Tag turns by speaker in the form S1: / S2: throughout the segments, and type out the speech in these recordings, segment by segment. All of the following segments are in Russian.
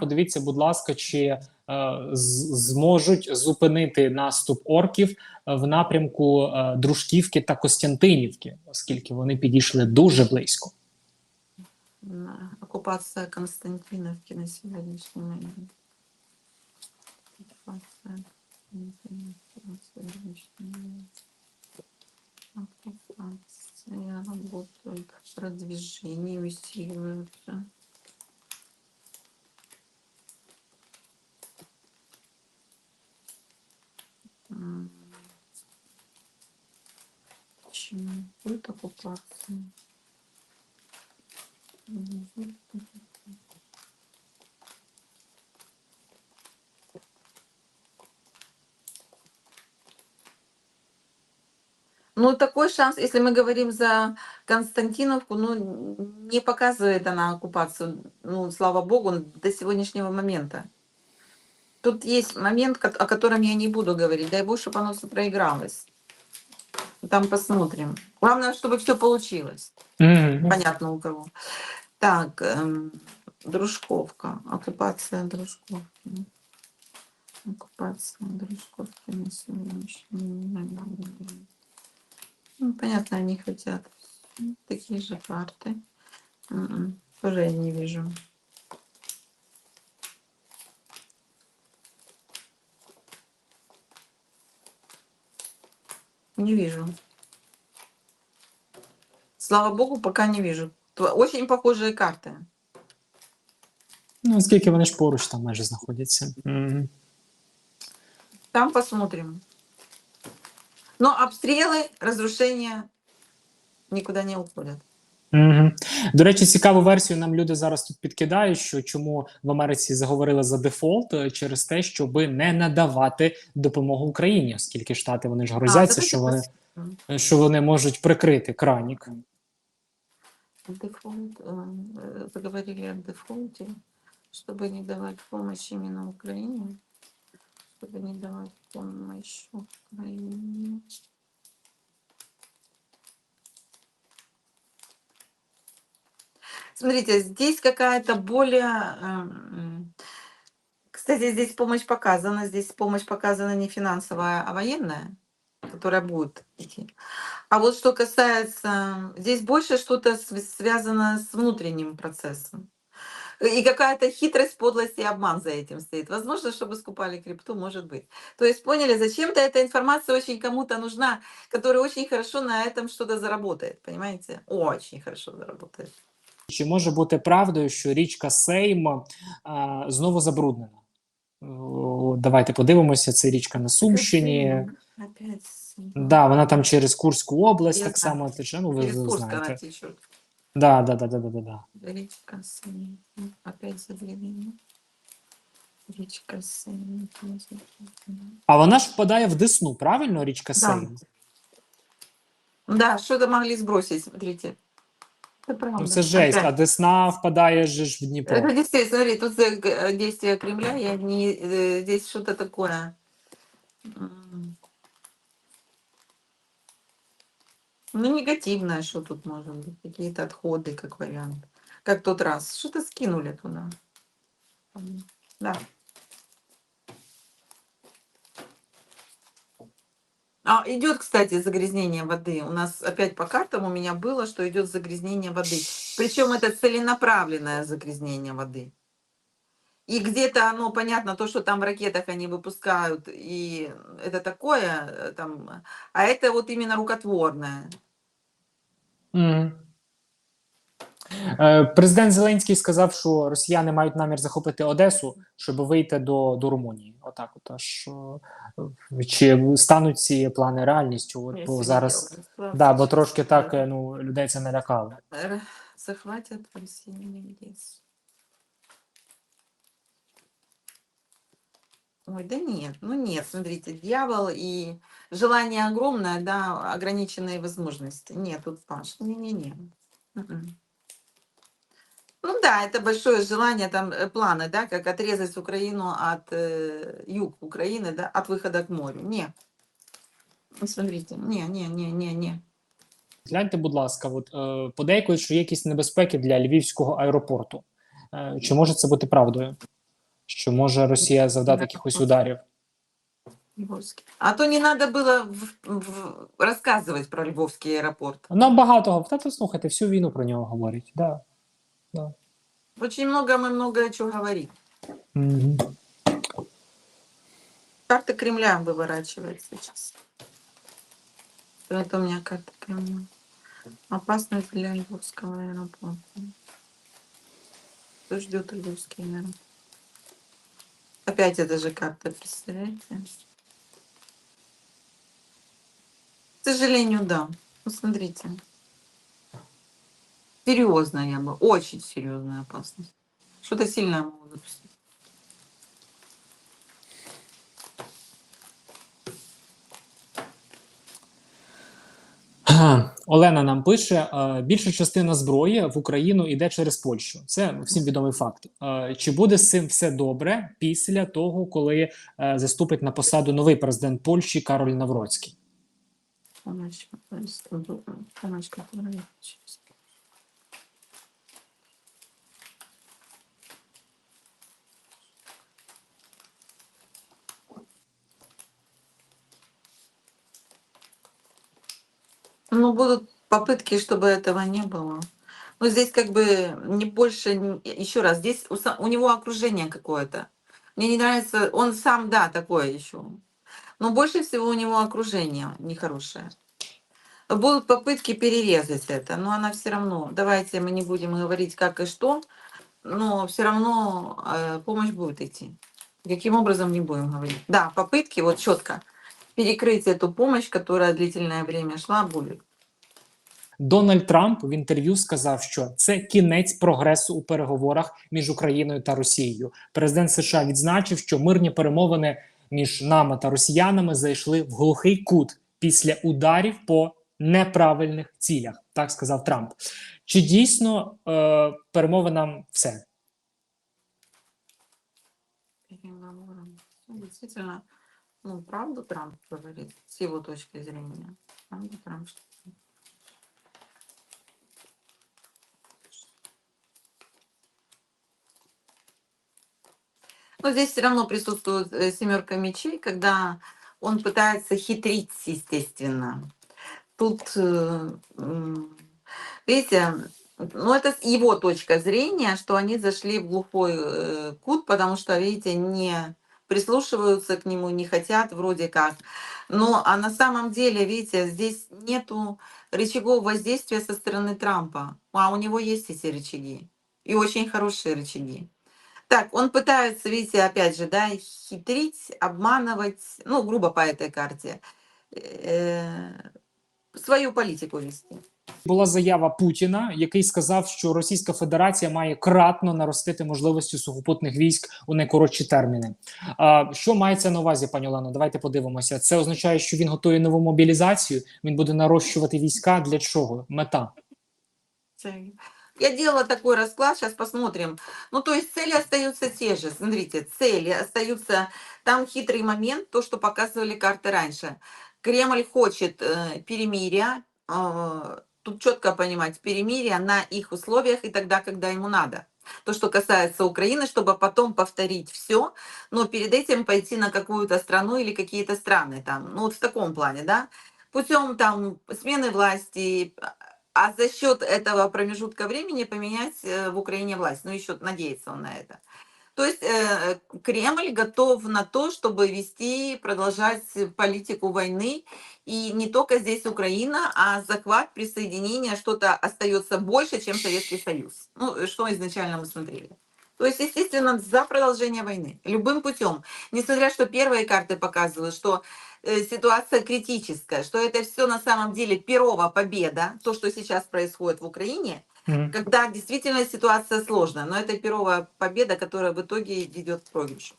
S1: Подивіться, будь ласка, чи е, зможуть зупинити наступ орків е, в напрямку е, Дружківки та Костянтинівки, оскільки вони підійшли дуже близько.
S2: На оккупация Константиновки на сегодняшний момент. Константиновки на сегодняшний момент. Продвижение усиливаются. Почему будет? Мгм. Ну, такой шанс, если мы говорим за Константиновку, ну, не показывает она оккупацию, ну, слава богу, до сегодняшнего момента. Тут есть момент, о котором я не буду говорить. Дай бог, чтобы оно все проигралось. Там посмотрим. Главное, чтобы все получилось.
S1: Мгм.
S2: Понятно у кого. Так, эм, Дружковка. Оккупация Дружковки. Оккупация Дружковки на сегодняшний момент. Ну, понятно, они хотят такие же карты. М-м, Тоже я не вижу. Не вижу. Слава богу, пока не вижу. Очень похожие карты.
S1: Ну, оскільки вони ж поруч там майже знаходяться. Мгм.
S2: Там посмотрим. Но обстрелы, разрушения никуда не уходят.
S1: Мгм. До речі, цікаву версію нам люди зараз тут підкидають, що чому в Америці заговорили за дефолт е, через те, щоби не надавати допомогу Україні, оскільки штати вони ж грозяться,
S2: давайте
S1: що вони,
S2: посмотрим.
S1: що вони можуть прикрити кранік.
S2: Дефолт, э, э, заговорили о дефолте, чтобы не давать помощь именно Украине, чтобы не давать помощь Украине. Смотрите, здесь какая-то более... эм, Кстати, здесь помощь показана. Здесь помощь показана не финансовая, а военная, которая будет идти. А вот что касается... Здесь больше что-то св- связано с внутренним процессом. И какая-то хитрость, подлость и обман за этим стоит. Возможно, чтобы скупали крипту, может быть. То есть поняли, зачем-то эта информация очень кому-то нужна, который очень хорошо на этом что-то заработает, понимаете? Очень хорошо заработает.
S1: Чи може бути правдою, що річка Сейм а, знову забруднена? О, Давайте подивимося. Це річка на Сумщині. Да, вона там через Курську область
S2: Я
S1: так
S2: знаю.
S1: само тече. Ну, ви
S2: Через
S1: знаєте. Да, да, да, да, да, да, да.
S2: Речка Сень. Опять заглянем. Речка Сень.
S1: А вона ж впадає в Десну, правильно? Річка
S2: Да.
S1: Сейм.
S2: Да, что-то могли сбросить, смотрите. Это правда.
S1: Ну це жесть, а. Десна впадає же ж в Дніпро.
S2: Это действие, смотри, тут э, действия Кремля, я не, э, здесь что-то такое. М. Ну, негативное, что тут может быть, какие-то отходы, как вариант. Как тот раз, что-то скинули туда. М, Да. А, идет, кстати, загрязнение воды. У нас опять по картам у меня было, что идет загрязнение воды. Причем это целенаправленное загрязнение воды. И где-то оно, понятно, то, что там в ракетах они выпускают, и это такое, э, там, а это вот именно рукотворное.
S1: Мгм. Е, Президент Зеленський сказав, що росіяни мають намір захопити Одесу, щоб вийти до, до Румунії. Отак, от аж е, чи стануть ці плани реальністю? От, бо зараз да, бо трошки так е, ну людей це налякало.
S2: Р- Захватят россияне Ой, да нет, ну нет, смотрите, дьявол и желание огромное, да, ограниченные возможности. Нет, тут Паш, не-не-не. Мгм. Ну да, это большое желание, там э, планы, да, как отрезать Украину от э, юг Украины, да, от выхода к морю. Нет. Ну, Смотрите, не-не-не-не-не.
S1: Гляньте, будь ласка, от е, подейкують, що є якісь небезпеки для львівського аеропорту. Е, чи може це бути правдою? що може Росія завдати якихось ударів.
S2: Львовский. А то не надо было в- в- рассказывать про Львовский аэропорт.
S1: Нам багато та то слухайте, всю війну про нього говорять. Да.
S2: Очень много мы много чего говорим.
S1: Мгм.
S2: Карта Кремля выворачивает сейчас. Это у меня карта Кремля. Опасность для Львовского аэропорта. Кто ждет Львовский аэропорт? Опять эта же карта, представляете? К сожалению, да. Ну, Серьезная бы, очень серьезная опасность. Что-то сильное могут запустить.
S1: Олена нам пише: більша частина зброї в Україну йде через Польщу. Це всім відомий факт. Чи буде з цим все добре після того, коли е, заступить на посаду новий президент Польщі Кароль Навроцький?
S2: Ну, будут попытки, чтобы этого не было. Но здесь как бы не больше, еще раз, здесь у, у него окружение какое-то. Мне не нравится, он сам, да, такое еще. Но больше всего у него окружение нехорошее. Будут попытки перерезать это, но она все равно. Давайте мы не будем говорить как и что, но все равно э, помощь будет идти. Каким образом не будем говорить. Да, попытки вот четко перекрыть эту помощь, которая длительное время шла, будет.
S1: Дональд Трамп в інтерв'ю сказав, що це кінець прогресу у переговорах між Україною та Росією. Президент США відзначив, що мирні перемовини між нами та росіянами зайшли в глухий кут після ударів по неправильних цілях. Так сказав Трамп. Чи дійсно е, перемовинам все?
S2: переговорам. Ну, ну, правду Трамп говорит, с его точки зрения. Правду Трамп Но здесь все равно присутствует э, семерка мечей, когда он пытается хитрить, естественно. Тут, э, видите, ну это его точка зрения, что они зашли в глухой э, кут, потому что, видите, не прислушиваются к нему, не хотят вроде как. Но а на самом деле, видите, здесь нету рычагов воздействия со стороны Трампа. А у него есть эти рычаги. И очень хорошие рычаги. Так, он пытается, видите, опять же, да, хитрить, обманывать, ну, грубо по этой карте, э, свою политику вести.
S1: Була заява Путіна, який сказав, що Російська Федерація має кратно наростити можливості сухопутних військ у найкоротші терміни. А, що мається на увазі, пані Олено? Давайте подивимося. Це означає, що він готує нову мобілізацію. Він буде нарощувати війська. Для чого? Мета.
S2: Цель. Я делала такой расклад, сейчас посмотрим. Ну, то есть цели остаются те же. Смотрите, цели остаются. Там хитрый момент, то, что показывали карты раньше. Кремль хочет э, перемирия, э, тут четко понимать, перемирия на их условиях и тогда, когда ему надо. То, что касается Украины, чтобы потом повторить все, но перед этим пойти на какую-то страну или какие-то страны там, ну вот в таком плане, да, путем там смены власти, а за счет этого промежутка времени поменять э, в Украине власть. Ну, еще надеется он на это. То есть э, Кремль готов на то, чтобы вести, продолжать политику войны. И не только здесь Украина, а захват, присоединение, что-то остается больше, чем Советский Союз. Ну, э, что изначально мы смотрели. То есть, естественно, за продолжение войны. Любым путем. Несмотря что первые карты показывают, что ситуация критическая, что это все на самом деле перова победа, то, что сейчас происходит в Украине,
S1: Мгм.
S2: когда действительно ситуация сложная, но это первая победа, которая в итоге ведет к проигрышу.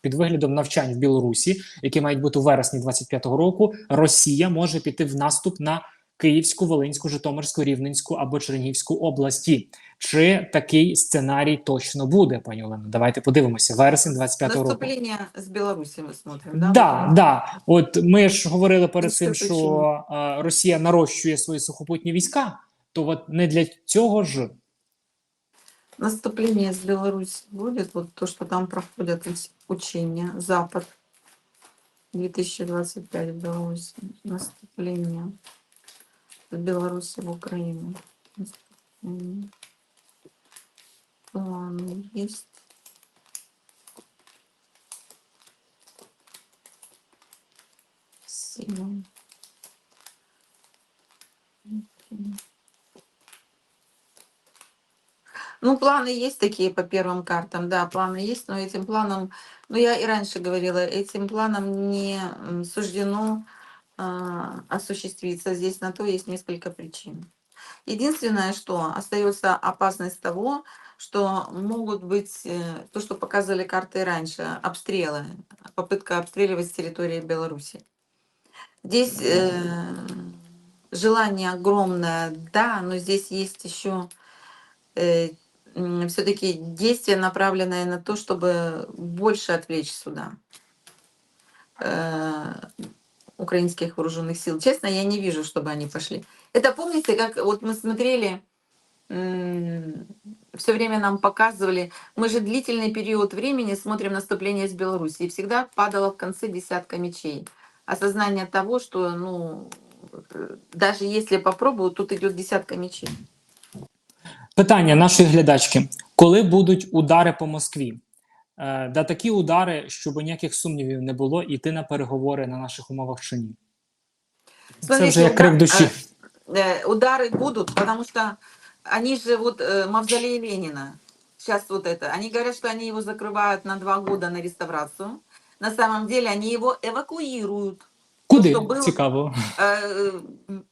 S1: Під виглядом навчань в Білорусі, які мають бути у вересні 25-го року, Росія може піти в наступ на Київську, Волинську, Житомирську, Рівненську або Чернігівську області. Чи такий сценарій точно буде, пані Олено? Давайте подивимося. Вересень 25-го року.
S2: Наступление с Беларуси мы смотрим, да?
S1: Да, да. От ми ж говорили перед цим, що е, Росія нарощує свої сухопутні війська. То от не для цього ж
S2: Наступление с Беларуси будет, вот то, что там проходят эти учения, Запад 2025 в Беларуси, наступление с Беларуси в. Наступление. План есть. Сила. Ну, планы есть такие по первым картам, да, планы есть, но этим планом, ну, я и раньше говорила, этим планом не суждено осуществиться. Здесь на то есть несколько причин. Единственное, что остается опасность того, что могут быть э, то, что показывали карты раньше, обстрелы, попытка обстреливать территории Беларуси. Здесь э, желание огромное, да, но здесь есть еще все-таки действия, направленные на то, чтобы больше отвлечь сюда э, украинских вооруженных сил. Честно, я не вижу, чтобы они пошли. Это помните, как вот мы смотрели, все время нам показывали, мы же длительный период времени смотрим наступление с Беларуси, и всегда падало в конце десятка мечей. Осознание того, что, ну, э, даже если попробую, тут идет десятка мечей.
S1: Питання нашої глядачки: коли будуть удари по Москві? Е, да такі удари, щоб ніяких сумнівів не було, іти на переговори на наших умовах чи ні? Це
S2: Смотрите,
S1: вже як крик
S2: удар-
S1: душі.
S2: э, удары будут, потому что они же вот э, мавзолей Ленина. Сейчас вот это. Они говорят, что они его закрывают на два года на реставрацию. На самом деле они его эвакуируют.
S1: Куди?
S2: що було-
S1: Цікаво.
S2: э,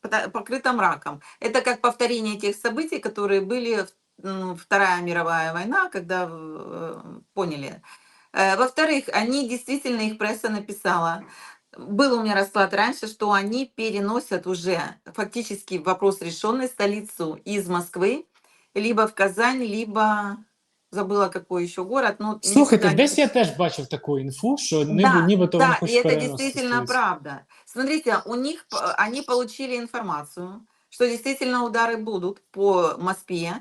S2: пота- покрыто мраком. Это как повторение тех событий, которые были в м, Вторая мировая война, когда э, поняли. Э, Во-вторых, они действительно, их пресса написала, был у меня расклад раньше, что они переносят уже фактически вопрос решенный столицу из Москвы, либо в Казань, либо забыла какой еще город. Ну, не
S1: Слухайте,
S2: знаю,
S1: десь я теж бачив таку інфу, що ніби,
S2: да,
S1: нібито вони
S2: да, и
S1: хочуть
S2: это
S1: переносити
S2: действительно
S1: столицю.
S2: правда. Смотрите, у них п- они получили информацию, что действительно удары будут по Москве,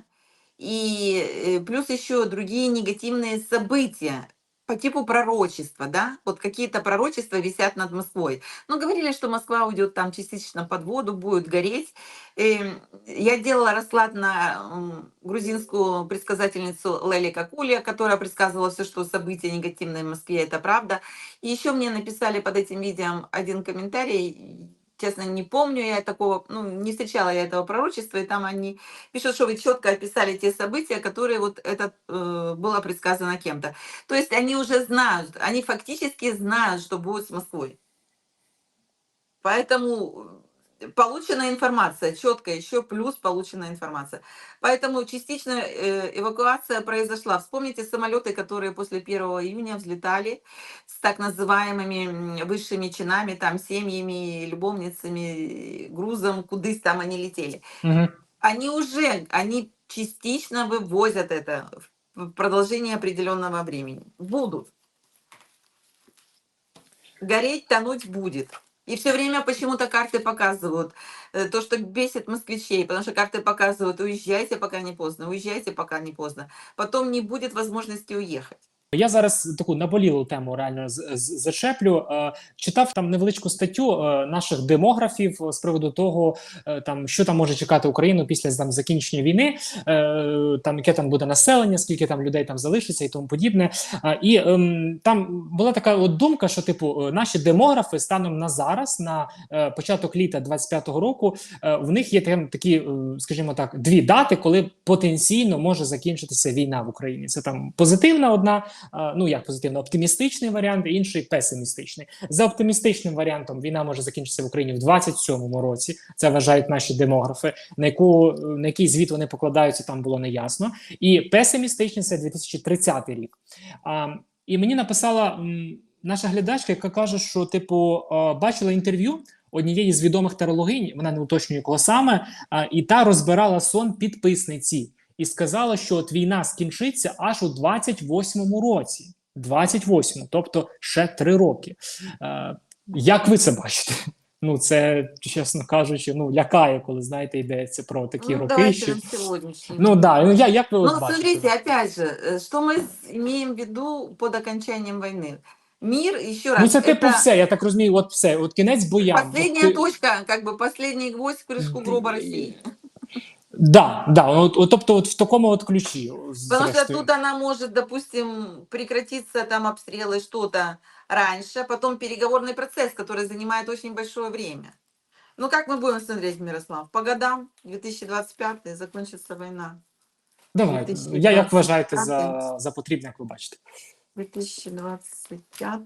S2: и э, плюс еще другие негативные события по типу пророчества, да, вот какие-то пророчества висят над Москвой. Ну, говорили, что Москва уйдет там частично под воду, будет гореть. Эм, Я делала расклад на грузинскую предсказательницу Лели Какулия, которая предсказывала все, что события негативные в Москве, это правда. И еще мне написали под этим видео один комментарий, честно, не помню я такого, ну, не встречала я этого пророчества, и там они пишут, что вы четко описали те события, которые вот это э, было предсказано кем-то. То есть они уже знают, они фактически знают, что будет с Москвой. Поэтому получена информация, четко еще плюс получена информация. Поэтому частично э, эвакуация произошла. Вспомните самолеты, которые после 1 июня взлетали с так называемыми высшими чинами, там семьями, любовницами, грузом, кудысь там они летели.
S1: Угу.
S2: Они уже, они частично вывозят это в продолжении определенного времени. Будут. Гореть, тонуть будет. И все время почему-то карты показывают э, то, что бесит москвичей, потому что карты показывают, уезжайте, пока не поздно, уезжайте, пока не поздно. Потом не будет возможности уехать.
S1: Я зараз таку наболілу тему реально зачеплю. Е, Читав там невеличку статтю е, наших демографів з приводу того, е, там що там може чекати Україну після там закінчення війни, там яке там буде населення, скільки там людей там залишиться і тому подібне. І ем, там була така от думка, що типу наші демографи станом на зараз, на початок літа 25-го року, в них є там такі, скажімо так, дві дати, коли потенційно може закінчитися війна в Україні. Це там позитивна одна. Ну як позитивно, оптимістичний варіант, інший песимістичний. За оптимістичним варіантом війна може закінчитися в Україні в 27-му році. Це вважають наші демографи. На яку на який звіт вони покладаються, там було неясно. І песимістичний це 2030 рік. А, і мені написала м, наша глядачка, яка каже, що типу бачила інтерв'ю. Однієї з відомих тарологинь, вона не уточнює кого саме, а, і та розбирала сон підписниці і сказала, що от війна скінчиться аж у 28-му році. 28-му, тобто ще три роки. Е, як ви це бачите? Ну, це, чесно кажучи, ну, лякає, коли знаєте, йдеться про такі
S2: Ну,
S1: роки.
S2: давайте
S1: Що...
S2: на сегодняшний.
S1: Ну да, ну я як ви
S2: Ну,
S1: от бачите?
S2: смотрите, опять же, э, что мы с- имеем в виду под окончанием войны? Мир, еще раз,
S1: Ну, це типу
S2: это
S1: все, я так розумію, от все, от кінець боям. От
S2: последняя
S1: ти-
S2: точка, как бы последний гвоздь в крышку гроба России.
S1: Да, да, от, от, тобто от в такому от ключі.
S2: Потому что
S1: зрештою.
S2: тут она может, допустим, прекратиться там обстрелы, что-то раньше, а потом переговорный процесс, который занимает очень большое время. Ну, как мы будем смотреть, Мирослав? По годам 2025 закончится война.
S1: Давайте.
S2: 2025.
S1: Я як вважаєте за, за потрібне, як ви бачите?
S2: 2025,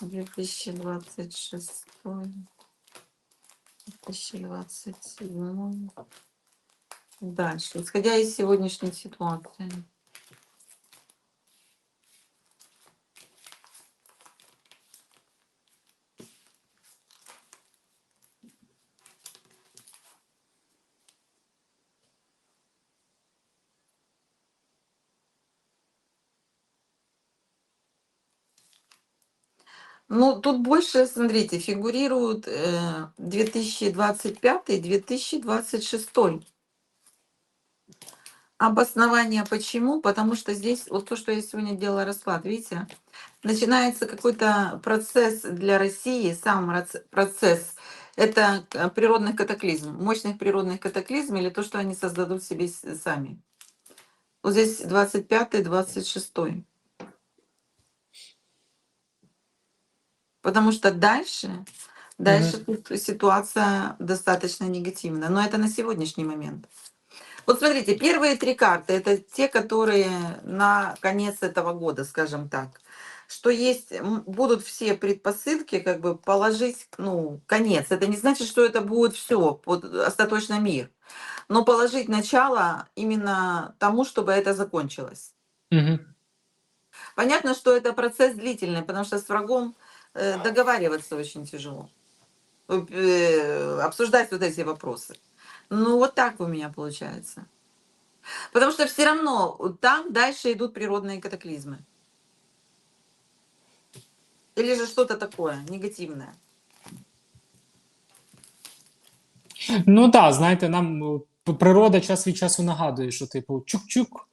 S2: 2026, 2027. Дальше, исходя из сегодняшней ситуации. Ну, тут больше, смотрите, фигурируют э, 2025-2026. Обоснование почему? Потому что здесь, вот то, что я сегодня делала расклад, видите, начинается какой-то процесс для России, сам процесс, это э, природных катаклизм, мощных природных катаклизм или то, что они создадут себе сами. Вот здесь 25-26. Потому что дальше, дальше тут ситуация достаточно негативная. Но это на сегодняшний момент. Вот смотрите, первые три карты это те, которые на конец этого года, скажем так. Что есть, будут все предпосылки, как бы положить, ну, конец. Это не значит, что это будет все, вот, остаточно мир. Но положить начало именно тому, чтобы это закончилось.
S1: Угу.
S2: Понятно, что это процесс длительный, потому что с врагом договариваться очень тяжело. Э, Обсуждать вот эти вопросы. Ну, вот так у меня получается. Потому что все равно там дальше идут природные катаклизмы. Или же что-то такое негативное.
S1: Ну так, знаєте, нам е, п- природа час від часу нагадує, що типу чук-чук, ух,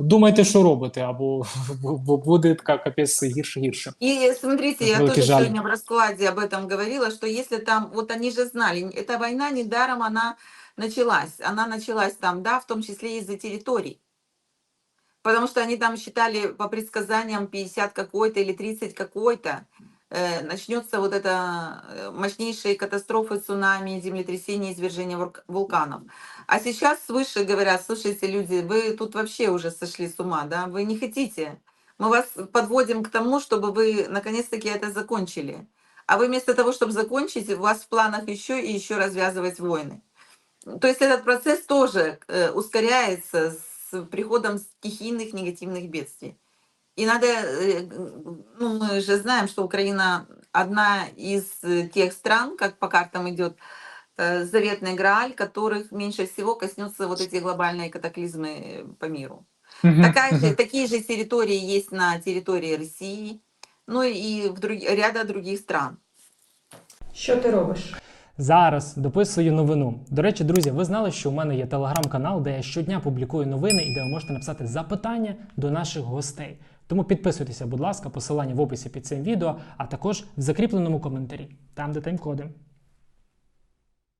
S1: думайте, що робите, або бу- бу- буде така капець гірше гірше.
S2: И смотрите, я
S1: Великий
S2: тоже сегодня в раскладе об этом говорила, что если там, вот они же знали, эта война недаром она началась. Она началась там, да, в том числе из-за территорий. Потому что они там считали по предсказаниям 50 какой-то или 30 какой-то, начнется вот это э, мощнейшие катастрофы, цунами, землетрясения, извержения вулк- вулканов. А сейчас свыше говорят, слушайте, люди, вы тут вообще уже сошли с ума, да, вы не хотите. Мы вас подводим к тому, чтобы вы наконец-таки это закончили. А вы вместо того, чтобы закончить, у вас в планах еще и еще развязывать войны. То есть этот процесс тоже э, ускоряется с приходом стихийных негативных бедствий. И надо, э, ну мы же знаем, что Украина одна из э, тех стран, как по картам идет, э, заветный Грааль, которых меньше всего коснется вот эти глобальные катаклизмы э, по миру.
S1: Мгм,
S2: Такая же,
S1: мгм.
S2: такие же территории есть на территории России, ну и в друг, ряда других стран.
S3: Що ти робиш?
S1: Зараз дописую новину. До речі, друзі, ви знали, що у мене є телеграм-канал, де я щодня публікую новини і де ви можете написати запитання до наших гостей. Тому підписуйтеся, будь ласка, посилання в описі під цим відео, а також в закріпленому коментарі, там де тайм-коди.